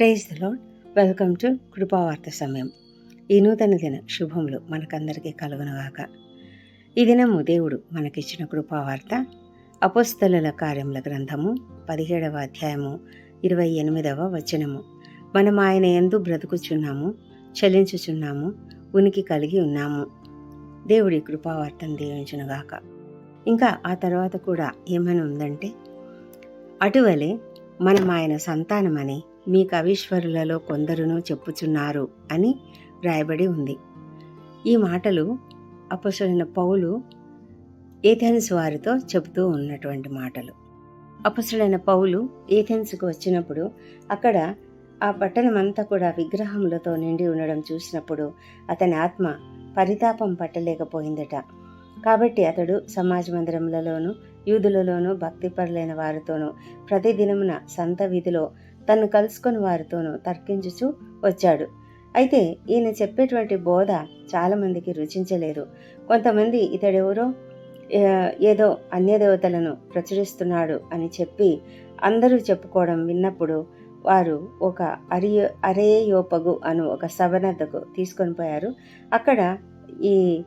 Praise the welcome to కృపావార్త సమయం. ఈ నూతన దిన శుభములు మనకందరికీ కలుగునగాక. ఈ దినము దేవుడు మనకిచ్చిన కృపావార్త అపోస్తలుల కార్యముల గ్రంథము పదిహేడవ అధ్యాయము ఇరవై ఎనిమిదవ వచనము. మనం ఆయన ఎందు బ్రతుకుచున్నాము చలించుచున్నాము ఉనికి కలిగి ఉన్నాము. దేవుడి కృపావార్తను దీవించునుగాక. ఇంకా ఆ తర్వాత కూడా ఏమైనా ఉందంటే అటువలే మనం ఆయన సంతానమని మీ కవీశ్వరులలో కొందరును చెప్పుచున్నారు అని వ్రాయబడి ఉంది. ఈ మాటలు అపసరైన పౌలు ఏథెన్స్ వారితో చెబుతూ ఉన్నటువంటి మాటలు. అపసరైన పౌలు ఏథెన్స్కు వచ్చినప్పుడు అక్కడ ఆ పట్టణమంతా కూడా విగ్రహములతో నిండి ఉండడం చూసినప్పుడు అతని ఆత్మ పరితాపం పట్టలేకపోయిందట. కాబట్టి అతడు సమాజ మందిరములలోనూ యూదులలోనూ భక్తిపరులైన వారితోనూ ప్రతిదినమున సంత వీధిలో తను కలుసుకొని వారితోనూ తర్కించుచూ వచ్చాడు. అయితే ఈయన చెప్పేటువంటి బోధ చాలామందికి రుచించలేదు. కొంతమంది ఇతడెవరో ఏదో అన్యదేవతలను ప్రచురిస్తున్నాడు అని చెప్పి అందరూ చెప్పుకోవడం విన్నప్పుడు వారు ఒక అరియో అరేయోపగు అను ఒక సభనద్దకు తీసుకొని పోయారు. అక్కడ ఈ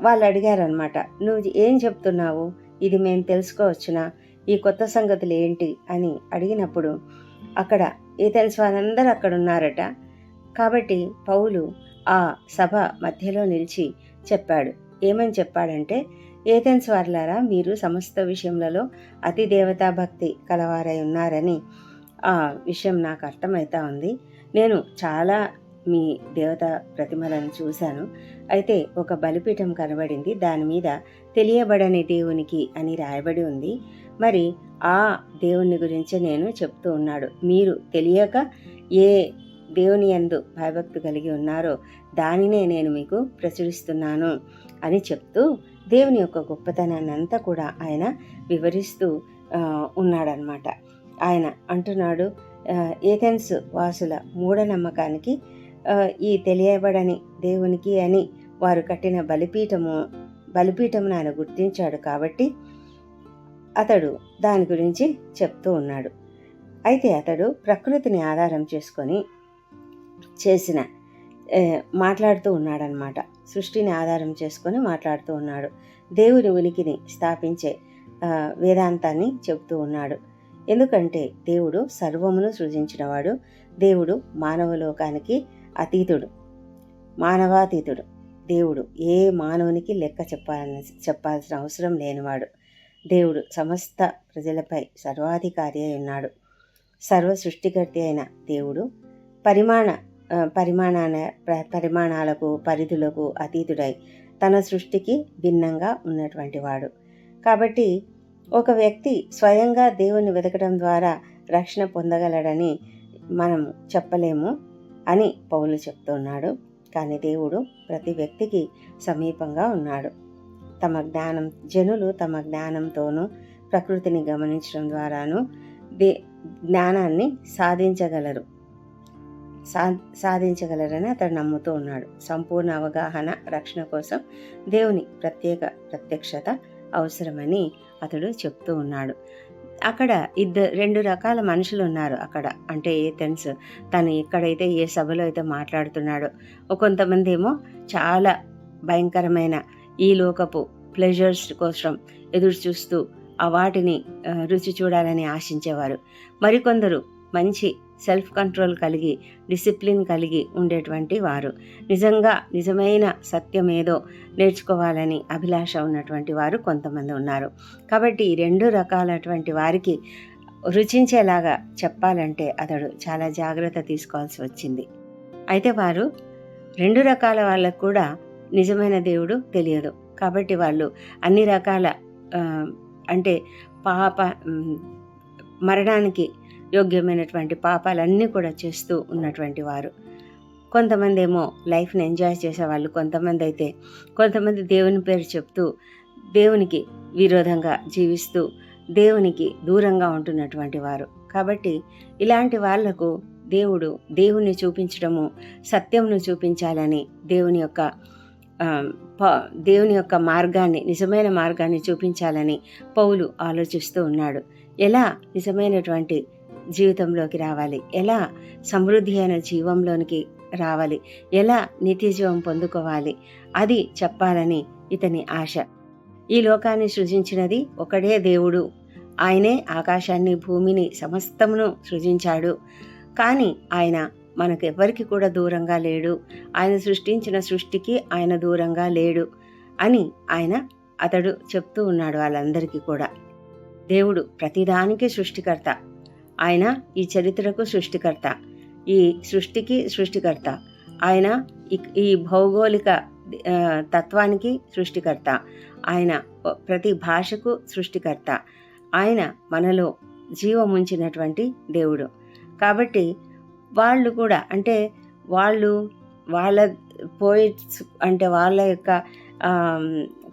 వాళ్ళు అడిగారనమాట నువ్వు ఏం చెప్తున్నావు? ఇది మేము తెలుసుకోవచ్చునా? ఈ కొత్త సంగతులు ఏంటి? అని అడిగినప్పుడు అక్కడ ఏథెన్స్ వారందరూ అక్కడ ఉన్నారట కాబట్టి పౌలు ఆ సభ మధ్యలో నిలిచి చెప్పాడు. ఏమని చెప్పాడంటే ఏథెన్స్ వార్లారా మీరు సమస్త విషయములలో అతి దేవతా భక్తి కలవారై ఉన్నారని ఆ విషయం నాకు అర్థమవుతా ఉంది. నేను చాలా మీ దేవత ప్రతిమలను చూశాను. అయితే ఒక బలిపీఠం కనబడింది. దాని మీద తెలియబడని దేవునికి అని రాయబడి ఉంది. మరి ఆ దేవుని గురించి నేను చెప్తూ ఉన్నాడు. మీరు తెలియక ఏ దేవుని ఎందు భయభక్తి కలిగి ఉన్నారో దానినే నేను మీకు ప్రచురిస్తున్నాను అని చెప్తూ దేవుని యొక్క గొప్పతనాన్ని అంతా కూడా ఆయన వివరిస్తూ ఉన్నాడనమాట ఆయన అంటున్నాడు ఏథెన్స్ వాసుల మూఢనమ్మకానికి ఈ తెలియబడని దేవునికి అని వారు కట్టిన బలిపీఠము బలిపీఠమును ఆయన గుర్తించాడు కాబట్టి అతడు దాని గురించి చెప్తూ ఉన్నాడు. అయితే అతడు ప్రకృతిని ఆధారం చేసుకొని చేసిన మాట్లాడుతూ ఉన్నాడనమాట సృష్టిని ఆధారం చేసుకొని మాట్లాడుతూ ఉన్నాడు. దేవుని ఉనికిని స్థాపించే వేదాంతాన్ని చెబుతూ ఉన్నాడు. ఎందుకంటే దేవుడు సర్వమును సృజించినవాడు. దేవుడు మానవలోకానికి అతీతుడు. మానవాతీతుడు. దేవుడు ఏ మానవునికి లెక్క చెప్పాలని చెప్పాల్సిన అవసరం లేనివాడు. దేవుడు సమస్త ప్రజలపై సర్వాధికారి అయి ఉన్నాడు. సర్వ సృష్టికర్తి అయిన దేవుడు పరిమాణ పరిమాణాన పరిమాణాలకు పరిధులకు అతీతుడై తన సృష్టికి భిన్నంగా ఉన్నటువంటి వాడు. కాబట్టి ఒక వ్యక్తి స్వయంగా దేవుని వెతకడం ద్వారా రక్షణ పొందగలడని మనం చెప్పలేము అని పౌలు చెప్తున్నాడు. కానీ దేవుడు ప్రతి వ్యక్తికి సమీపంగా ఉన్నాడు. తమ జ్ఞానం జనులు తమ జ్ఞానంతోనూ ప్రకృతిని గమనించడం ద్వారాను దే జ్ఞానాన్ని సాధించగలరు. సా సాధించగలరని అతడు నమ్ముతూ ఉన్నాడు. సంపూర్ణ అవగాహన రక్షణ కోసం దేవుని ప్రత్యేక ప్రత్యక్షత అవసరమని అతడు చెప్తూ ఉన్నాడు. అక్కడ ఇద్దరు రెండు రకాల మనుషులు ఉన్నారు అక్కడ. అంటే ఏథెన్స్ తను ఎక్కడైతే ఏ సభలో అయితే మాట్లాడుతున్నాడో కొంతమంది ఏమో చాలా భయంకరమైన ఈ లోకపు ప్లెజర్స్ కోసం ఎదురు చూస్తూ ఆ వాటిని రుచి చూడాలని ఆశించేవారు. మరికొందరు మంచి సెల్ఫ్ కంట్రోల్ కలిగి డిసిప్లిన్ కలిగి ఉండేటువంటి వారు. నిజంగా నిజమైన సత్యం ఏదో నేర్చుకోవాలని అభిలాష ఉన్నటువంటి వారు కొంతమంది ఉన్నారు. కాబట్టి ఈ రెండు రకాలటువంటి వారికి రుచించేలాగా చెప్పాలంటే అతడు చాలా జాగ్రత్త తీసుకోవాల్సి వచ్చింది. అయితే వారు రెండు రకాల వాళ్ళకు కూడా నిజమైన దేవుడు తెలియదు. కాబట్టి వాళ్ళు అన్ని రకాల అంటే పాప మరణానికి యోగ్యమైనటువంటి పాపాలన్నీ కూడా చేస్తూ ఉన్నటువంటి వారు. కొంతమంది ఏమో లైఫ్ని ఎంజాయ్ చేసేవాళ్ళు కొంతమంది అయితే కొంతమంది దేవుని పేరు చెప్తూ దేవునికి విరోధంగా జీవిస్తూ దేవునికి దూరంగా ఉంటున్నటువంటి వారు. కాబట్టి ఇలాంటి వాళ్ళకు దేవుడు దేవుణ్ణి చూపించడము సత్యంను చూపించాలని దేవుని యొక్క దేవుని యొక్క మార్గాన్ని నిజమైన మార్గాన్ని చూపించాలని పౌలు ఆలోచిస్తూ ఉన్నాడు. ఎలా నిజమైనటువంటి జీవితంలోకి రావాలి? ఎలా సమృద్ధి అయిన జీవంలోనికి రావాలి? ఎలా నిత్య జీవం పొందుకోవాలి? అది చెప్పాలని ఇతని ఆశ. ఈ లోకాన్ని సృజించినది ఒకడే దేవుడు. ఆయనే ఆకాశాన్ని భూమిని సమస్తమును సృజించాడు. కానీ ఆయన మనకు ఎవరికి కూడా దూరంగా లేడు. ఆయన సృష్టించిన సృష్టికి ఆయన దూరంగా లేడు అని ఆయన అతడు చెప్తూ ఉన్నాడు వాళ్ళందరికీ కూడా. దేవుడు ప్రతిదానికి సృష్టికర్త. ఆయన ఈ చరిత్రకు సృష్టికర్త. ఈ సృష్టికి సృష్టికర్త. ఆయన ఈ- భౌగోళిక తత్వానికి సృష్టికర్త. ఆయన ప్రతి భాషకు సృష్టికర్త. ఆయన మనలో జీవముంచినటువంటి దేవుడు. కాబట్టి వాళ్ళు కూడా అంటే వాళ్ళు వాళ్ళ పోయిట్స్ అంటే వాళ్ళ యొక్క ఆమ్,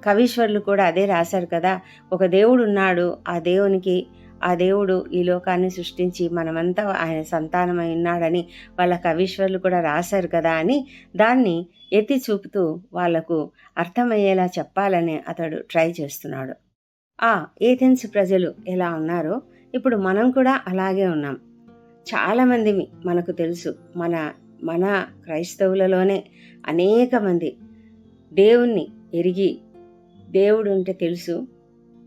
కవీశ్వరులు కూడా అదే రాశారు కదా ఒక దేవుడు ఉన్నాడు ఆ దేవునికి ఆ దేవుడు ఈ లోకాన్ని సృష్టించి మనమంతా ఆయన సంతానమై ఉన్నాడని వాళ్ళ కవీశ్వరులు కూడా రాశారు కదా అని దాన్ని ఎత్తి చూపుతూ వాళ్ళకు అర్థమయ్యేలా చెప్పాలని అతడు ట్రై చేస్తున్నాడు. ఆ ఏథెన్స్ ప్రజలు ఎలా ఉన్నారో ఇప్పుడు మనం కూడా అలాగే ఉన్నాం. చాలామంది మనకు తెలుసు. మన మన క్రైస్తవులలోనే అనేక మంది దేవుణ్ణి ఎరిగి దేవుడు ఉంటే తెలుసు.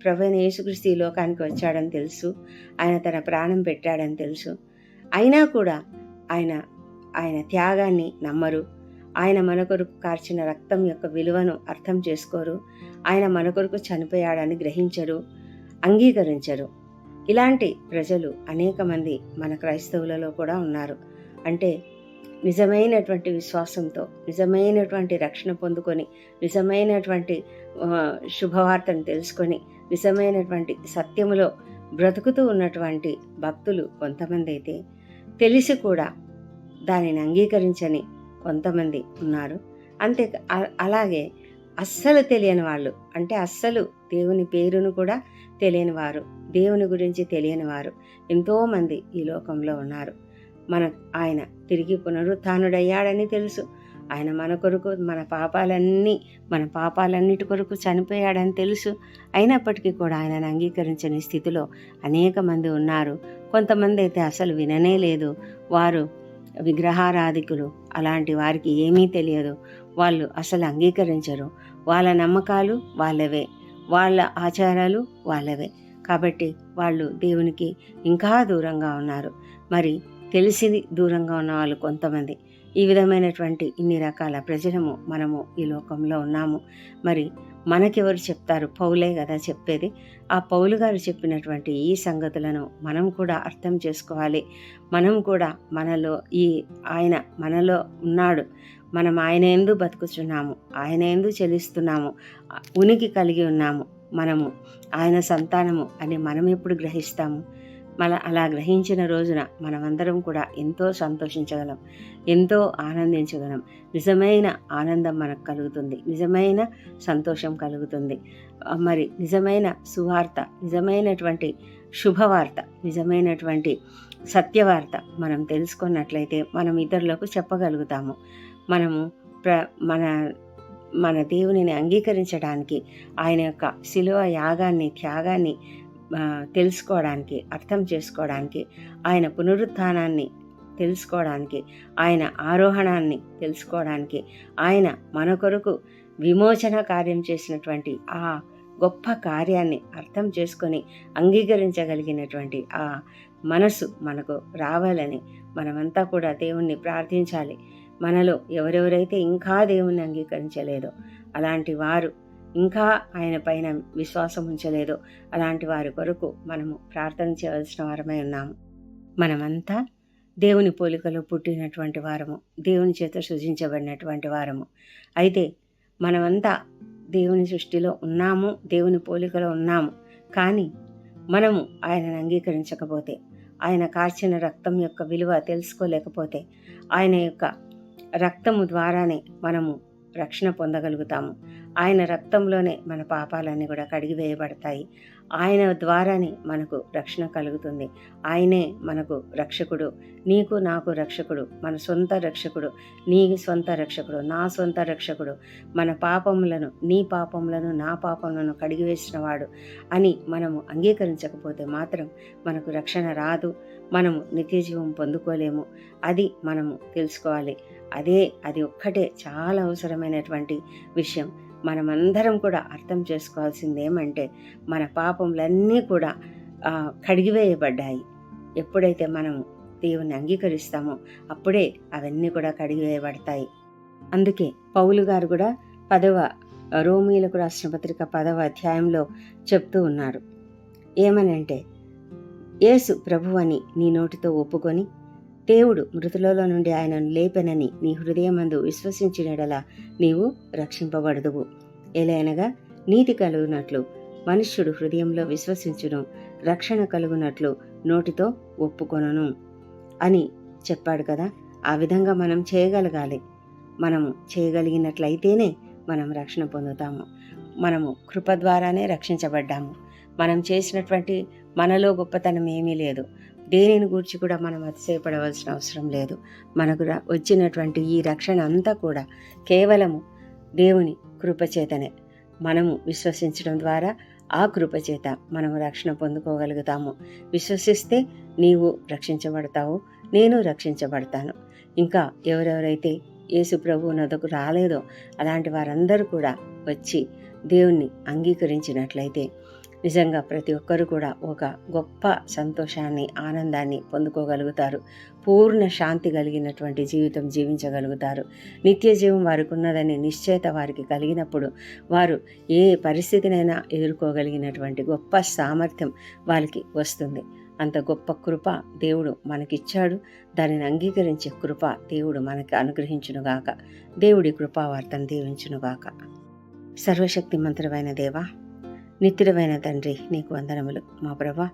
ప్రభుని యేసుక్రీస్తు ఈ లోకానికి వచ్చాడని తెలుసు. ఆయన తన ప్రాణం పెట్టాడని తెలుసు. అయినా కూడా ఆయన ఆయన త్యాగాన్ని నమ్మరు. ఆయన మన కొరకు కార్చిన రక్తం యొక్క విలువను అర్థం చేసుకోరు. ఆయన మన కొరకు చనిపోయాడని గ్రహించరు అంగీకరించరు. ఇలాంటి ప్రజలు అనేక మంది మన క్రైస్తవులలో కూడా ఉన్నారు. అంటే నిజమైనటువంటి విశ్వాసంతో నిజమైనటువంటి రక్షణ పొందుకొని నిజమైనటువంటి శుభవార్తను తెలుసుకొని నిజమైనటువంటి సత్యములో బ్రతుకుతూ ఉన్నటువంటి భక్తులు కొంతమంది అయితే తెలిసి కూడా దానిని అంగీకరించని కొంతమంది ఉన్నారు. అంతే అలాగే అస్సలు తెలియని వాళ్ళు అంటే అస్సలు దేవుని పేరును కూడా తెలియని వారు దేవుని గురించి తెలియని వారు ఎంతోమంది ఈ లోకంలో ఉన్నారు. మన ఆయన తిరిగి పునరుత్డయ్యాడని తెలుసు. ఆయన మన కొరకు మన పాపాలన్నీ మన పాపాలన్నిటి కొరకు చనిపోయాడని తెలుసు. అయినప్పటికీ కూడా ఆయనను అంగీకరించని స్థితిలో అనేక మంది ఉన్నారు. కొంతమంది అయితే అసలు విననే లేదు. వారు విగ్రహారాధికులు. అలాంటి వారికి ఏమీ తెలియదు. వాళ్ళు అసలు అంగీకరించరు. వాళ్ళ నమ్మకాలు వాళ్ళవే. వాళ్ళ ఆచారాలు వాళ్ళవే. కాబట్టి వాళ్ళు దేవునికి ఇంకా దూరంగా ఉన్నారు. మరి తెలిసింది దూరంగా ఉన్న వాళ్ళు కొంతమంది. ఈ విధమైనటువంటి ఇన్ని రకాల ప్రజలము మనము ఈ లోకంలో ఉన్నాము. మరి మనకెవరు చెప్తారు? పౌలే కదా చెప్పేది. ఆ పౌలు గారు చెప్పినటువంటి ఈ సంగతులను మనం కూడా అర్థం చేసుకోవాలి. మనం కూడా మనలో ఈ ఆయన మనలో ఉన్నాడు. మనం ఆయన ఎందు బతుకుచున్నాము. ఆయన ఎందు చెల్లిస్తున్నాము. ఉనికి కలిగి ఉన్నాము మనము. ఆయన సంతానము అని మనం ఎప్పుడు గ్రహిస్తాము? మన అలా గ్రహించిన రోజున మనమందరం కూడా ఎంతో సంతోషించగలం ఎంతో ఆనందించగలం. నిజమైన ఆనందం మనకు కలుగుతుంది నిజమైన సంతోషం కలుగుతుంది. మరి నిజమైన సువార్త నిజమైనటువంటి శుభవార్త నిజమైనటువంటి సత్యవార్త మనం తెలుసుకున్నట్లయితే మనం ఇతరులకు చెప్పగలుగుతాము. మనము ప్ర మన మన దేవునిని అంగీకరించడానికి ఆయన యొక్క శిలువ యాగాన్ని త్యాగాన్ని తెలుసుకోవడానికి అర్థం చేసుకోవడానికి ఆయన పునరుత్థానాన్ని తెలుసుకోవడానికి ఆయన ఆరోహణాన్ని తెలుసుకోవడానికి ఆయన మన కొరకు విమోచన కార్యం చేసినటువంటి ఆ గొప్ప కార్యాన్ని అర్థం చేసుకొని అంగీకరించగలిగినటువంటి ఆ మనసు మనకు రావాలని మనమంతా కూడా దేవుణ్ణి ప్రార్థించాలి. మనలో ఎవరెవరైతే ఇంకా దేవుణ్ణి అంగీకరించలేదో అలాంటి వారు ఇంకా ఆయన పైన విశ్వాసం ఉంచలేదో. అలాంటి వారి కొరకు మనము ప్రార్థన చేయవలసిన వారమై ఉన్నాము. మనమంతా దేవుని పోలికలో పుట్టినటువంటి వారము దేవుని చేత సృజించబడినటువంటి వారము. అయితే మనమంతా దేవుని సృష్టిలో ఉన్నాము దేవుని పోలికలో ఉన్నాము. కానీ మనము ఆయనను అంగీకరించకపోతే ఆయన కార్చిన రక్తం యొక్క విలువ తెలుసుకోలేకపోతే ఆయన యొక్క రక్తము ద్వారానే మనము రక్షణ పొందగలుగుతాము. ఆయన రక్తంలోనే మన పాపాలన్నీ కూడా కడిగివేయబడతాయి. ఆయన ద్వారానే మనకు రక్షణ కలుగుతుంది. ఆయనే మనకు రక్షకుడు. నీకు నాకు రక్షకుడు. మన సొంత రక్షకుడు. నీ సొంత రక్షకుడు. నా సొంత రక్షకుడు. మన పాపములను నీ పాపములను నా పాపములను కడిగివేసిన వాడు అని మనము అంగీకరించకపోతే మాత్రం మనకు రక్షణ రాదు. మనము నిత్యజీవం పొందుకోలేము. అది మనము తెలుసుకోవాలి. అదే అది ఒక్కటే చాలా అవసరమైనటువంటి విషయం. మనమందరం కూడా అర్థం చేసుకోవాల్సింది ఏమంటే మన పాపములన్నీ కూడా కడిగివేయబడ్డాయి. ఎప్పుడైతే మనం దేవుని అంగీకరిస్తామో అప్పుడే అవన్నీ కూడా కడిగివేయబడతాయి. అందుకే పౌలు గారు కూడా పదవ రోమీలకు రాసిన పత్రిక పదవ అధ్యాయంలో చెప్తూ ఉన్నారు. ఏమనంటే యేసు ప్రభువని నీ నోటితో ఒప్పుకొని దేవుడు మృతులలో నుండి ఆయనను లేపెనని నీ హృదయమందు విశ్వసించినడలా నీవు రక్షింపబడదువు. ఎలైనగా నీతి కలుగునట్లు మనుష్యుడు హృదయంలో విశ్వసించును రక్షణ కలుగునట్లు నోటితో ఒప్పుకొనను అని చెప్పాడు కదా ఆ విధంగా మనం చేయగలగాలి. మనము చేయగలిగినట్లయితేనే మనం రక్షణ పొందుతాము. మనము కృప ద్వారానే రక్షించబడ్డాము. మనం చేసినటువంటి మనలో గొప్పతనం ఏమీ లేదు. దేనిని గురించి కూడా మనం అతిశయపడవలసిన అవసరం లేదు. మనకు వచ్చినటువంటి ఈ రక్షణ అంతా కూడా కేవలము దేవుని కృపచేతనే. మనము విశ్వసించడం ద్వారా ఆ కృపచేత మనము రక్షణ పొందుకోగలుగుతాము. విశ్వసిస్తే నీవు రక్షించబడతావు నేను రక్షించబడతాను. ఇంకా ఎవరెవరైతే యేసు ప్రభు నదకు రాలేదో అలాంటి వారందరూ కూడా వచ్చి దేవుణ్ణి అంగీకరించినట్లయితే నిజంగా ప్రతి ఒక్కరు కూడా ఒక గొప్ప సంతోషాన్ని ఆనందాన్ని పొందుకోగలుగుతారు. పూర్ణ శాంతి కలిగినటువంటి జీవితం జీవించగలుగుతారు. నిత్య జీవం వారికి ఉన్నదని నిశ్చయత వారికి కలిగినప్పుడు వారు ఏ పరిస్థితినైనా ఎదుర్కోగలిగినటువంటి గొప్ప సామర్థ్యం వారికి వస్తుంది. అంత గొప్ప కృప దేవుడు మనకిచ్చాడు. దానిని అంగీకరించే కృప దేవుడు మనకి అనుగ్రహించునుగాక. దేవుడి కృపావార్తను దీవించునుగాక. సర్వశక్తి మంత్రమైన దేవా నిత్యుడమైన తండ్రి నీకు వందనములు. మా ప్రభా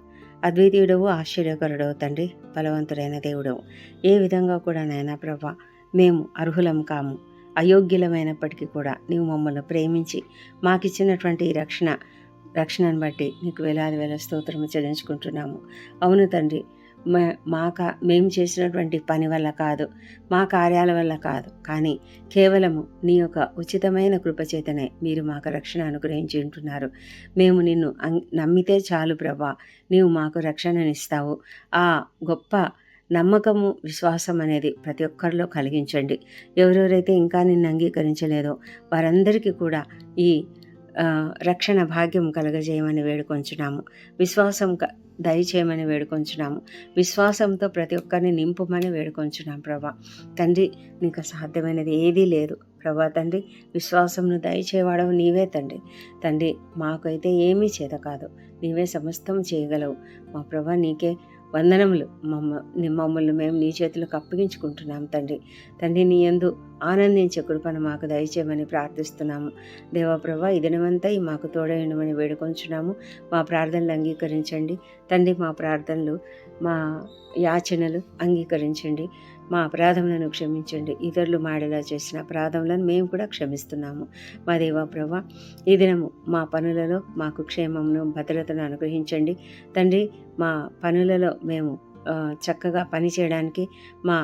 అద్వితీయుడవు ఆశ్చర్యకరుడవు తండ్రి బలవంతుడైన దేవుడవు. ఏ విధంగా కూడా నాయన ప్రభా మేము అర్హులం కాము. అయోగ్యులమైనప్పటికీ కూడా నీవు మమ్మల్ని ప్రేమించి మాకిచ్చినటువంటి రక్షణ రక్షణను బట్టి నీకు వేలాది వేల స్తోత్రము చెల్లించుకుంటున్నాము. అవును తండ్రి మాక మేము చేసినటువంటి పని వల్ల కాదు మా కార్యాల వల్ల కాదు. కానీ కేవలము నీ యొక్క ఉచితమైన కృపచేతనే మీరు మాకు రక్షణ అనుగ్రహించి ఉంటున్నారు. మేము నిన్ను నమ్మితే చాలు ప్రభా. నీవు మాకు రక్షణనిస్తావు ఆ గొప్ప నమ్మకము విశ్వాసం అనేది ప్రతి ఒక్కరిలో కలిగించండి. ఎవరెవరైతే ఇంకా నిన్ను అంగీకరించలేదో వారందరికీ కూడా ఈ రక్షణ భాగ్యం కలగజేయమని వేడుకొంచున్నాము. విశ్వాసం దయచేయమని వేడుకొంచున్నాము. విశ్వాసంతో ప్రతి ఒక్కరిని నింపమని వేడుకొంచున్నాం ప్రభా. తండ్రి నీకు సాధ్యమైనది ఏదీ లేదు. ప్రభా తండ్రి విశ్వాసంను దయచేవాడవు నీవే తండ్రి. తండ్రి మాకైతే ఏమీ చేత కాదు. నీవే సమస్తం చేయగలవు. మా ప్రభా నీకే వందనములు. మమ్మ మమ్మల్ని మేము నీ చేతులకు అప్పగించుకుంటున్నాం తండ్రి. తండ్రి నీ ఎందు ఆనందించే కృపను మాకు దయచేయమని ప్రార్థిస్తున్నాము. దేవప్రభ ఈ దినమంతా మాకు తోడైనమని వేడుకొంచున్నాము. మా ప్రార్థనలు అంగీకరించండి. తండ్రి మా ప్రార్థనలు మా యాచనలు అంగీకరించండి. మా అపరాధములను క్షమించండి. ఇతరులు మాడేలా చేసిన అపరాధములను మేము కూడా క్షమిస్తున్నాము. మా దేవా ప్రభా ఈ దినము మా పనులలో మాకు క్షేమమును భద్రతను అనుగ్రహించండి. తండ్రి మా పనులలో మేము చక్కగా పని చేయడానికి మా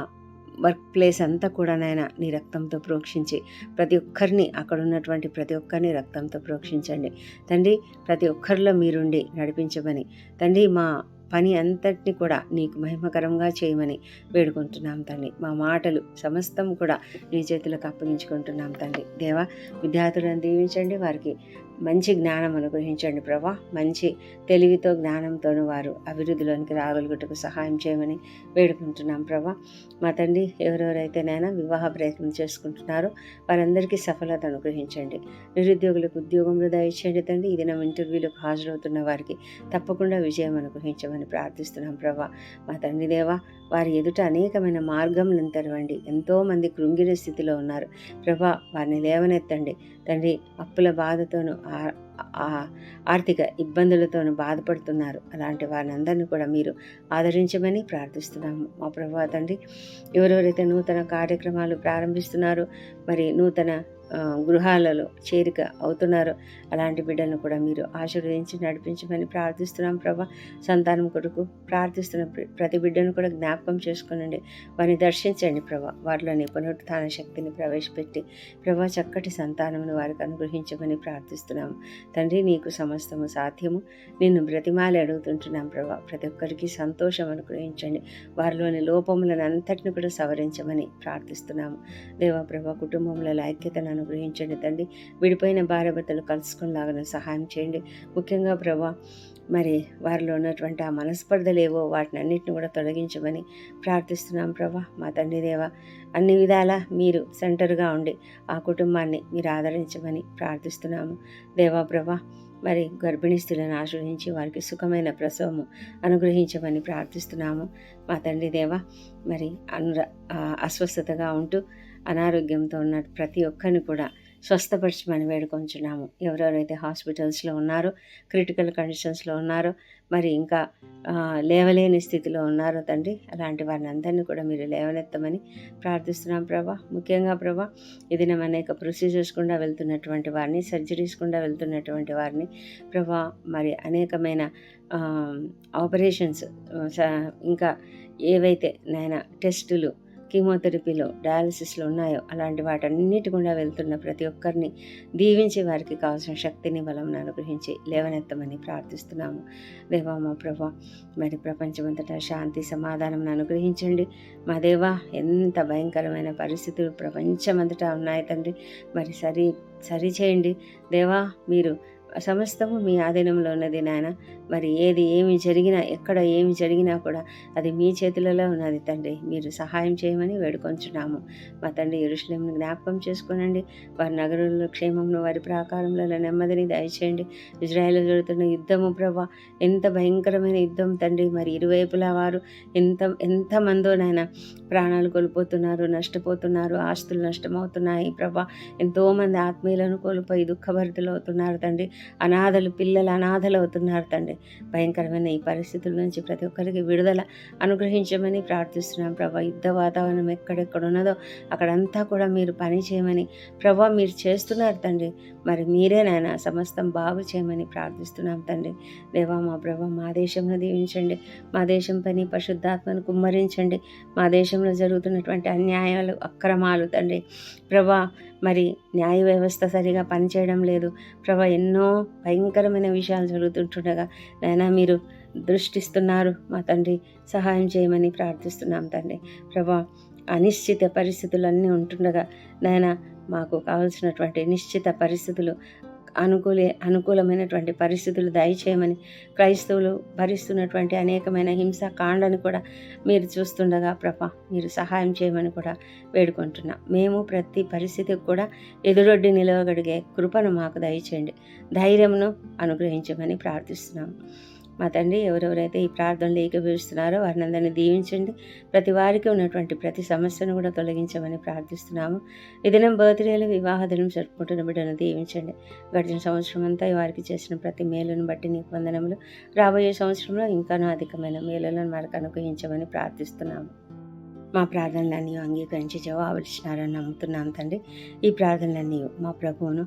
వర్క్ ప్లేస్ అంతా కూడా నాయన నీ రక్తంతో ప్రోక్షించి ప్రతి ఒక్కరిని అక్కడ ఉన్నటువంటి ప్రతి ఒక్కరిని రక్తంతో ప్రోక్షించండి. తండ్రి ప్రతి ఒక్కరిలో మీరుండి నడిపించమని. తండ్రి మా పని అంతటిని కూడా నీకు మహిమకరంగా చేయమని వేడుకుంటున్నాం తండ్రి మా మాటలు సమస్తం కూడా నీ చేతులకు అప్పగించుకుంటున్నాం తండ్రి దేవా విద్యార్థులను దీవించండి. వారికి మంచి జ్ఞానం అనుగ్రహించండి ప్రభా. మంచి తెలివితో జ్ఞానంతోనూ వారు అభివృద్ధిలోనికి రాగలుగుటకు సహాయం చేయమని వేడుకుంటున్నాం ప్రభా. మా తండ్రి ఎవరెవరైతే నైనా వివాహ ప్రయత్నం చేసుకుంటున్నారో వారందరికీ సఫలత అనుగ్రహించండి. నిరుద్యోగులకు ఉద్యోగంలో దయచేయండి తండ్రి. ఈ దినం ఇంటర్వ్యూలకు హాజరవుతున్న వారికి తప్పకుండా విజయం అనుగ్రహించమని ప్రార్థిస్తున్నాం ప్రభా. మా తండ్రి దేవా వారి ఎదుట అనేకమైన మార్గంలను తెరవండి. ఎంతోమంది కృంగిన స్థితిలో ఉన్నారు. ప్రభా వారిని లేవనెత్తండి. తండ్రి అప్పుల బాధతోనూ ఆర్థిక ఇబ్బందులతోనూ బాధపడుతున్నారు. అలాంటి వారిని అందరినీ కూడా మీరు ఆదరించమని ప్రార్థిస్తున్నాము. మా ప్రభా తండ్రి ఎవరెవరైతే నూతన కార్యక్రమాలు ప్రారంభిస్తున్నారో మరి నూతన గృహాలలో చేరిక అవుతున్నారో. అలాంటి బిడ్డలను కూడా మీరు ఆశీర్వదించి నడిపించమని ప్రార్థిస్తున్నాం ప్రభా. సంతానం కొరకు ప్రార్థిస్తున్న ప్రతి బిడ్డను కూడా జ్ఞాపకం చేసుకునండి. వారిని దర్శించండి ప్రభా. వారిలోని పునరుత్థాన శక్తిని ప్రవేశపెట్టి ప్రభా చక్కటి సంతానమును వారికి అనుగ్రహించమని ప్రార్థిస్తున్నాము తండ్రి నీకు సమస్తము సాధ్యము. నిన్ను బ్రతిమాలి అడుగుతుంటున్నాం ప్రభా. ప్రతి ఒక్కరికి సంతోషం అనుగ్రహించండి. వారిలోని లోపములను అంతటిని కూడా సవరించమని ప్రార్థిస్తున్నాము. దేవా ప్రభా కుటుంబంలో ఐక్యతను అనుగ్రహించండి తండ్రి విడిపోయిన భార్యభర్తలు కలుసుకునేలాగా సహాయం చేయండి. ముఖ్యంగా ప్రభా మరి వారిలో ఉన్నటువంటి ఆ మనస్పర్ధలు ఏవో వాటిని అన్నిటిని కూడా తొలగించమని ప్రార్థిస్తున్నాం ప్రభా. మా తండ్రి దేవ అన్ని విధాలా మీరు సెంటర్గా ఉండి ఆ కుటుంబాన్ని మీరు ఆదరించమని ప్రార్థిస్తున్నాము. దేవా ప్రభా మరి గర్భిణీ స్త్రీలను ఆశ్రయించి వారికి సుఖమైన ప్రసవము అనుగ్రహించమని ప్రార్థిస్తున్నాము. మా తండ్రి దేవ మరి అనుర అస్వస్థతగా ఉంటూ అనారోగ్యంతో ఉన్న ప్రతి ఒక్కరిని కూడా స్వస్థపరచమని వేడుకొంచున్నాము. ఎవరెవరైతే హాస్పిటల్స్లో ఉన్నారో క్రిటికల్ కండిషన్స్లో ఉన్నారో మరి ఇంకా లేవలేని స్థితిలో ఉన్నారో తండ్రి అలాంటి వారిని అందరినీ కూడా మీరు లేవనెత్తమని ప్రార్థిస్తున్నాం ప్రభా. ముఖ్యంగా ప్రభా ఇది మనం అనేక ప్రొసీజర్స్ గుండా వెళ్తున్నటువంటి వారిని సర్జరీస్ గుండా వెళ్తున్నటువంటి వారిని ప్రభా మరి అనేకమైన ఆపరేషన్స్ ఇంకా ఏవైతే నాయన టెస్టులు కీమోథెరపీలో డయాలసిస్లో ఉన్నాయో అలాంటి వాటన్నిటి గుండా వెళ్తున్న ప్రతి ఒక్కరిని దీవించి వారికి కావాల్సిన శక్తిని బలం అనుగ్రహించి లేవనెత్తమని ప్రార్థిస్తున్నాము. దేవా మా ప్రభా మరి ప్రపంచమంతటా శాంతి సమాధానం అనుగ్రహించండి. మా దేవా ఎంత భయంకరమైన పరిస్థితులు ప్రపంచమంతటా ఉన్నాయి తండ్రి. మరి సరి సరి చేయండి. దేవా మీరు సమస్తము మీ ఆధీనంలో ఉన్నది నాయన. మరి ఏది ఏమి జరిగినా ఎక్కడ ఏమి జరిగినా కూడా అది మీ చేతులలో ఉన్నది తండ్రి. మీరు సహాయం చేయమని వేడుకొంచున్నాము. మా తండ్రి ఎరుషులేమును జ్ఞాపకం చేసుకోనండి. వారి నగరంలో క్షేమంలో వారి ప్రాకారంలో నెమ్మదిని దయచేయండి. ఇజ్రాయెల్ జరుగుతున్న యుద్ధము ప్రభా ఎంత భయంకరమైన యుద్ధం తండ్రి. మరి ఇరువైపులా వారు ఎంత ఎంతమందో నాయన ప్రాణాలు కోల్పోతున్నారు నష్టపోతున్నారు ఆస్తులు నష్టమవుతున్నాయి ప్రభా. ఎంతోమంది ఆత్మీయులను కోల్పోయి దుఃఖభరితులు అవుతున్నారు తండ్రి. అనాథలు పిల్లలు అనాథలు అవుతున్నారు తండ్రి. భయంకరమైన ఈ పరిస్థితుల నుంచి ప్రతి ఒక్కరికి విడుదల అనుగ్రహించమని ప్రార్థిస్తున్నాం. ప్రభా యుద్ధ వాతావరణం ఎక్కడెక్కడ ఉన్నదో అక్కడంతా కూడా మీరు పని చేయమని ప్రభా మీరు చేస్తున్నారు తండ్రి. మరి మీరే నాయన సమస్తం బాగు చేయమని ప్రార్థిస్తున్నాం తండ్రి. దేవా మా ప్రభా మా దేశంలో దీవించండి. మా దేశం పని పరిశుద్ధాత్మను కుమ్మరించండి. మా దేశంలో జరుగుతున్నటువంటి అన్యాయాలు అక్రమాలు తండ్రి. ప్రభా మరి న్యాయ వ్యవస్థ సరిగా పనిచేయడం లేదు. ప్రభా ఎన్నో భయంకరమైన విషయాలు జరుగుతుంటుండగా నైనా మీరు దృష్టిస్తున్నారు మా తండ్రి సహాయం చేయమని ప్రార్థిస్తున్నాం తండ్రి. ప్రభా అనిశ్చిత పరిస్థితులు అన్నీ ఉంటుండగా నాయన మాకు కావలసినటువంటి నిశ్చిత పరిస్థితులు అనుకూలే అనుకూలమైనటువంటి పరిస్థితులు దయచేయమని క్రైస్తవులు భరిస్తున్నటువంటి అనేకమైన హింసా కాండని కూడా మీరు చూస్తుండగా ప్రభ మీరు సహాయం చేయమని కూడా వేడుకుంటున్నాం. మేము ప్రతి పరిస్థితికి కూడా ఎదురొడ్డి నిలవగడిగే కృపను మాకు దయచేయండి. ధైర్యమును అనుగ్రహించమని ప్రార్థిస్తున్నాం. మా తండ్రి ఎవరెవరైతే ఈ ప్రార్థనలు ఏకీభవిస్తున్నారో వారిని అందరినీ దీవించండి. ప్రతి వారికి ఉన్నటువంటి ప్రతి సమస్యను కూడా తొలగించమని ప్రార్థిస్తున్నాము. ఈ దినం బర్త్డేలు వివాహ దినం జరుపుకుంటున్న బిడ్డను దీవించండి. గడిచిన సంవత్సరం అంతా వారికి చేసిన ప్రతి మేలును బట్టి నీకు వందనములు. రాబోయే సంవత్సరంలో ఇంకానూ అధికమైన మేలులను మనకు అనుగ్రహించమని ప్రార్థిస్తున్నాము. మా ప్రార్థనలన్నీ అంగీకరించి జవాబులిచ్చినారని నమ్ముతున్నాం తండ్రి. ఈ ప్రార్థనలన్నీ మా ప్రభువును